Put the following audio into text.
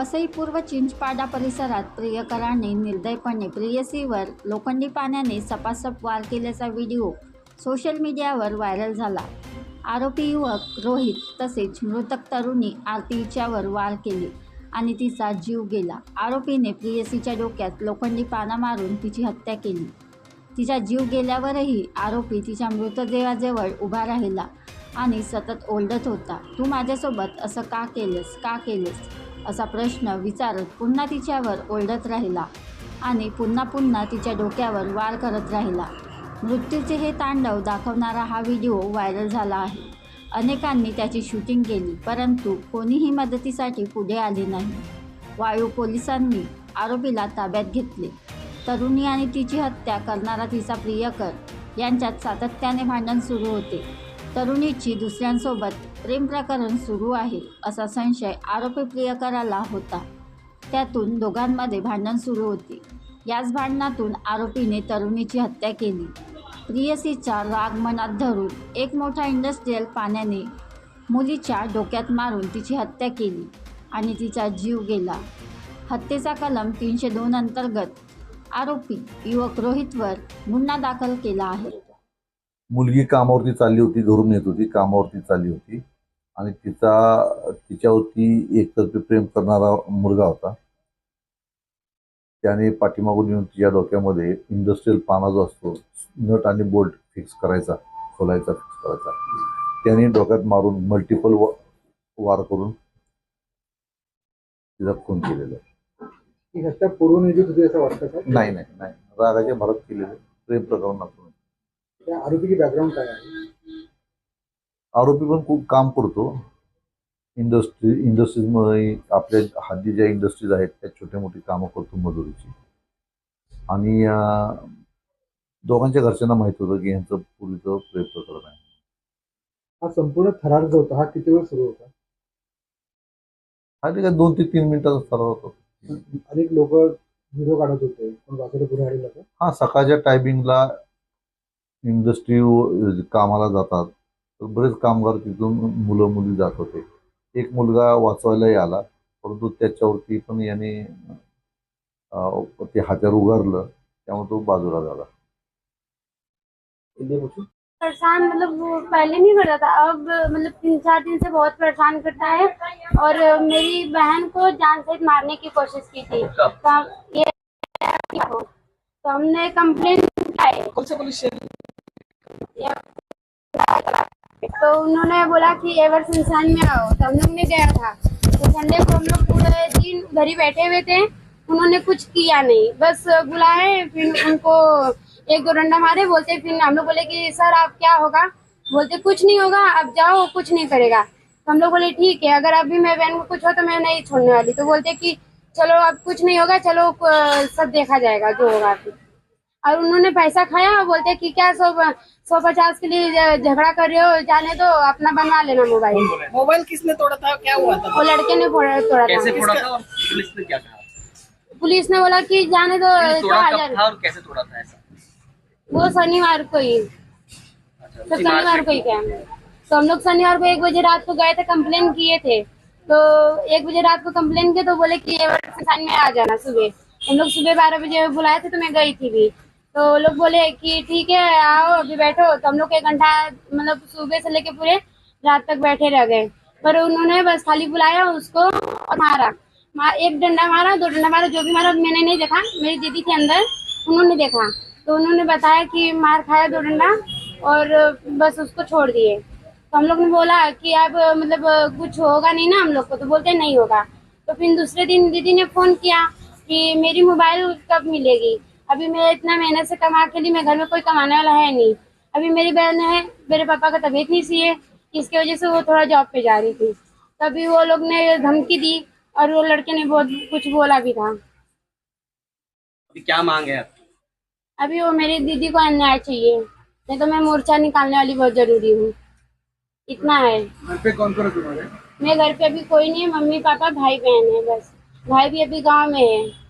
वसई पूर्व चिंचपाडा परिसरात प्रियकरांनी निर्दयपणे प्रियसीवर लोखंडी पाण्याने सपासप वार केल्याचा व्हिडिओ सोशल मीडियावर व्हायरल झाला. आरोपी युवक रोहित तसेच मृतक तरुणी आरती हिच्यावर वार केले आणि तिचा जीव गेला. आरोपीने प्रियसीच्या डोक्यात लोखंडी पाना मारून तिची हत्या केली. तिचा जीव गेल्यावरही आरोपी तिच्या मृतदेहाजवळ उभा राहिला आणि सतत ओरडत होता तू माझ्यासोबत असं का केलंस? का केलंस? असा प्रश्न विचारत पुन्हा तिच्यावर ओरडत राहिला आणि पुन्हा पुन्हा तिच्या डोक्यावर वार करत राहिला. मृत्यूचे हे तांडव दाखवणारा हा व्हिडिओ व्हायरल झाला आहे. अनेकांनी त्याची शूटिंग केली परंतु कोणीही मदतीसाठी पुढे आले नाही. वायू पोलिसांनी आरोपीला ताब्यात घेतले. तरुणी आणि तिची हत्या करणारा तिचा प्रियकर यांच्यात सातत्याने भांडण सुरू होते. तरुणीची दुसऱ्यांसोबत प्रेमप्रकरण सुरू आहे असा संशय आरोपी प्रियकराला होता. त्यातून दोघांमध्ये भांडण सुरू होते. याच भांडणातून आरोपीने तरुणीची हत्या केली. प्रियसीचा राग मनात धरून एक मोठा इंडस्ट्रीयल पाण्याने मुलीच्या डोक्यात मारून तिची हत्या केली आणि तिचा जीव गेला. हत्येचा कलम तीनशे दोन अंतर्गत आरोपी युवक रोहितवर गुन्हा दाखल केला आहे. मुलगी कामावरती चालली होती घरून येत होती कामावरती चालली होती. आणि तिचा तिच्यावरती एकतर्फी प्रेम करणारा मुलगा होता. त्याने पाठीमागून येऊन तिच्या डोक्यामध्ये इंडस्ट्रीयल पाना जो असतो नट आणि बोल्ट फिक्स करायचा खोलायचा फिक्स करायचा. त्याने डोक्यात मारून मल्टिपल वार करून तिचा खून केलेला आहे. हत्या पूर्वनियोजित होती असं वाटतं का? नाही नाही नाही. रागाच्या भरात केलेले. प्रेम प्रकरणातून त्या आरोपीची बॅकग्राऊंड काय आहे? आरोपी पण खूप काम करतो. इंडस्ट्री इंडस्ट्रीजमध्ये आपल्या हद्दी ज्या इंडस्ट्रीज आहेत त्या छोटे मोठी कामं करतो मजुरीची. आणि दोघांच्या घरच्यांना माहीत होतं की यांचं पूर्वीचं प्रेम प्रकरण आहे. हा संपूर्ण थरार जो होता हा किती वेळ सुरू होता? हा ठीक आहे दोन ते तीन मिनिटाचा ठराव होतो. अनेक लोक व्हिडिओ काढत होते. पण बाजूला पुढे हा सकाळच्या टायमिंगला इंडस्ट्री कामाला जातात. तर बरेच कामगार तिथून मुलं मुली जात होते. एक मुलगा वाचवायलाही आला परंतु त्याच्यावरती पण याने ते हत्यार उगारलं त्यामुळे तो बाजूला झाला. परेशान मतलब वो पहले नहीं करता था अब मतलब तीन चार दिन से बहुत परेशान करता है और मेरी बहन को जान सहित मारने की कोशिश की थी। तो ये तो हमने कंप्लेन कौन सा पुलिस स्टेशन तो उन्होंने बोला कि एवर संस्थान में आओ तो हम लोग ने गया था। तो संडे को हम लोग पूरे दिन उधर ही बैठे हुए थे। उन्होंने कुछ किया नहीं, बस बुलाए, फिर उनको एक दो डंडा मारे, बोलते, फिर हम लोग बोले कि, सर, आप क्या होगा? बोलते, कुछ नहीं होगा, आप जाओ, कुछ नहीं करेगा। तो हम लोग बोले, ठीक है, अगर अभी मेरे बहन को कुछ हो तो मैं नहीं छोड़ने वाली। तो बोलते कि, चलो, अब कुछ नहीं होगा, चलो सब देखा जाएगा, जो होगा फिर और उन्होंने पैसा खाया और बोलते कि क्या सौ सौ पचास के लिए झगड़ा कर रहे हो जाने दो अपना बनवा लेना मोबाइल। मोबाइल किसने तोड़ा था? क्या हुआ था? वो लड़के ने फोड़ा तोड़ा कैसे था तोड़ा था पुलिस ने क्या कहा? पुलिस ने बोला कि जाने दो और कैसे तोड़ा था ऐसा? वो शनिवार को ही। अच्छा तो शनिवार को ही क्या? तो हम लोग शनिवार को एक बजे रात को गए थे कंप्लेन किए थे। तो एक बजे रात को कंप्लेन किए तो बोले कि ये में आ जाना सुबह। हम लोग सुबह बारह बजे बुलाए थे तो मैं गई थी भी। तो लोग बोले कि ठीक है आओ अभी बैठो। तो हम लोग एक घंटा मतलब सुबह से लेके पूरे रात तक बैठे रह गए। पर उन्होंने बस खाली बुलाया उसको और मारा। मा, एक डंडा मारा दो डंडा मारा जो भी मारा मैंने नहीं देखा। मेरी दीदी थी अंदर उन्होंने देखा। तो उन्होंने बताया कि मार खाया दो डंडा और बस उसको छोड़ दिए। तो हम लोग ने बोला कि अब मतलब कुछ होगा नहीं ना हम लोग को। तो बोलते नहीं होगा। तो फिर दूसरे दिन दीदी ने फ़ोन किया कि मेरी मोबाइल कब मिलेगी? अभी मैं इतना मेहनत से कमा के लिए मैं घर में कोई कमाने वाला है नहीं। अभी मेरी बहन है मेरे पापा का तबीयत नहीं सी है इसकी वजह से वो थोड़ा जॉब पे जा रही थी। तभी वो लोग ने धमकी दी और वो लड़के ने बहुत कुछ बोला भी था। अभी क्या मांग है अभी वो मेरी दीदी को अन्याय चाहिए नहीं तो मैं मोर्चा निकालने वाली बहुत ज़रूरी हूँ। इतना है। घर पे कौन कौन है? तुम्हारे मेरे घर पे अभी कोई नहीं है मम्मी पापा भाई बहन है बस। भाई भी अभी गाँव में है।